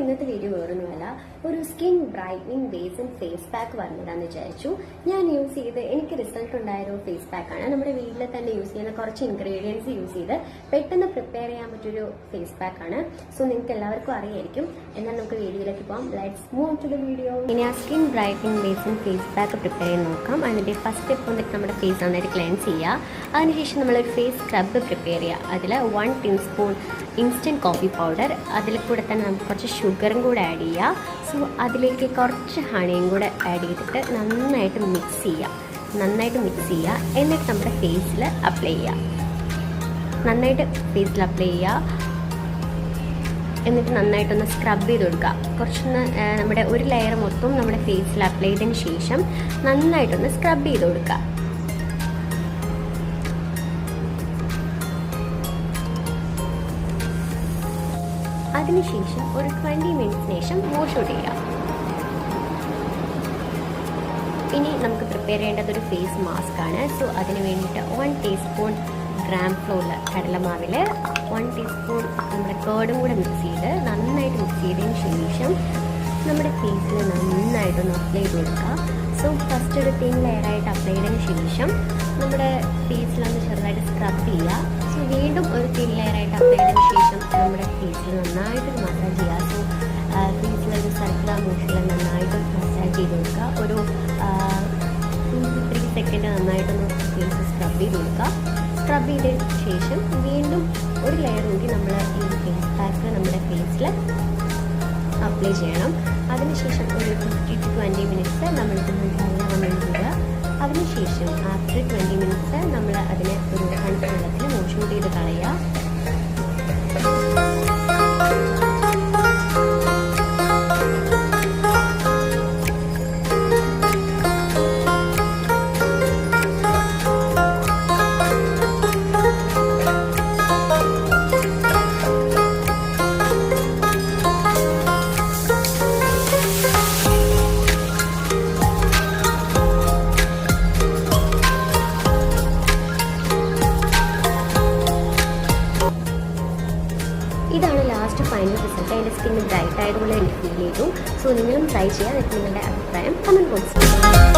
ഇന്നത്തെ വീഡിയോ വേറൊന്നുമല്ല ഒരു skin brightening base and face pack വന്നതാന്ന് വിചാരിച്ചു. ഞാൻ യൂസ് ചെയ്ത് എനിക്ക് റിസൾട്ട് ഉണ്ടായ ഒരു ഫേസ് പാക്കാണ് നമ്മുടെ വീട്ടിൽ തന്നെ യൂസ് ചെയ്യുന്ന കുറച്ച് ഇൻഗ്രീഡിയൻസ് യൂസ് ചെയ്ത് പെട്ടെന്ന് പ്രിപ്പയർ ചെയ്യാൻ പറ്റിയൊരു ഫേസ് പാക്കാണ് സോ നിങ്ങൾക്ക് എല്ലാവർക്കും അറിയായിരിക്കും. എന്നാൽ നമുക്ക് വീഡിയോയിലേക്ക് പോകാം let's move to the video ഇനി ആ skin brightening base and face pack prepare ചെയ്ത് നോക്കാം. അതിന്റെ ഫസ്റ്റ് സ്റ്റെപ്പ് വന്നിട്ട് നമ്മുടെ ഫേസ് നന്നായിട്ട് ക്ലെൻസ് ചെയ്യുക. അതിനുശേഷം നമ്മളൊരു ഫേസ് സ്ക്രബ് പ്രിപ്പയർ ചെയ്യുക. അതിൽ one teaspoon instant coffee powder അതിൽ കൂടെ തന്നെ നമുക്ക് കുറച്ച് ഷുഗറും കൂടെ ആഡ് ചെയ്യുക സോ അതിലേക്ക് കുറച്ച് ഹണിയും കൂടെ ആഡ് ചെയ്തിട്ട് നന്നായിട്ട് മിക്സ് ചെയ്യുക നന്നായിട്ട് മിക്സ് ചെയ്യുക എന്നിട്ട് നമ്മുടെ ഫേസിൽ അപ്ലൈ ചെയ്യുക നന്നായിട്ട് ഫേസിൽ അപ്ലൈ ചെയ്യുക എന്നിട്ട് നന്നായിട്ടൊന്ന് സ്ക്രബ് ചെയ്ത് കൊടുക്കുക. കുറച്ചൊന്ന് നമ്മുടെ ഒരു ലെയർ മൊത്തം നമ്മുടെ ഫേസിൽ അപ്ലൈ ചെയ്തതിന് ശേഷം നന്നായിട്ടൊന്ന് സ്ക്രബ് ചെയ്ത് കൊടുക്കുക. അതിനുശേഷം ഒരു ട്വന്റി മിനിറ്റ്സിന് ശേഷം വാഷ് ഔട്ട് ചെയ്യാം. ഇനി നമുക്ക് പ്രിപ്പയർ ചെയ്യേണ്ടത് ഒരു ഫേസ് മാസ്ക് ആണ്. സോ അതിന് വേണ്ടിയിട്ട് വൺ ടീസ്പൂൺ ഗ്രാം ഫ്ലോർ കടലമാവിൽ വൺ ടീസ്പൂൺ നമ്മുടെ കേടും കൂടെ മിക്സ് ചെയ്ത് നന്നായിട്ട് മിക്സ് ചെയ്തതിന് ശേഷം നമ്മുടെ ഫേസിൽ നന്നായിട്ടൊന്ന് അപ്ലൈ ചെയ്ത് കൊടുക്കുക സോ ഫസ്റ്റ് ഒരു തിൻ ലെയറായിട്ട് അപ്ലൈ ചെയ്തതിന് ശേഷം നമ്മുടെ ഫേസിലൊന്ന് ചെറുതായിട്ട് സ്ക്രബ് ചെയ്യുക സോ വീണ്ടും ഒരു തിൻ ലെയറായിട്ട് അപ്ലൈ ചെയ്തതിന് ശേഷം ഫേസിൽ നന്നായിട്ട് മസാജ് ചെയ്യുക സോ ഫേസിലൊരു സർക്കുലർ മോഷനിൽ നന്നായിട്ട് മസാജ് ചെയ്ത് കൊടുക്കുക ഒരു ടു ത്രീ സെക്കൻഡ് നന്നായിട്ടൊന്ന് ഫേസ് സ്ക്രബ് ചെയ്ത് കൊടുക്കുക സ്ക്രബ് ചെയ്തതിന് ശേഷം വീണ്ടും ഒരു ലെയർ കൂടി നമ്മൾ ഈ ഫേസ് പാക്ക് നമ്മുടെ ഫേസിൽ അപ്ലൈ ചെയ്യണം. അതിനുശേഷം ഒരു ഫിഫ്റ്റി ടു ട്വന്റി മിനിറ്റ്സ് നമ്മൾ നമ്മൾ ഇടുക. അതിനുശേഷം ആഫ്റ്റർ ട്വന്റി മിനിറ്റ്സ് നമ്മൾ അതിനെ ഒരു വെള്ളത്തിൽ വാഷ് ചെയ്ത് കളയുക. ഇതാണ് ലാസ്റ്റ് ഫൈനൽ റിസൾട്ട് എന്റെ സ്കിന്ന് ബ്രൈറ്റ് ആയതുപോലെ എനിക്ക് ഫീൽ ചെയ്തു. സോ നിങ്ങളും ട്രൈ ചെയ്യുക നിങ്ങളുടെ അഭിപ്രായം കമന്റ് ബോക്സിൽ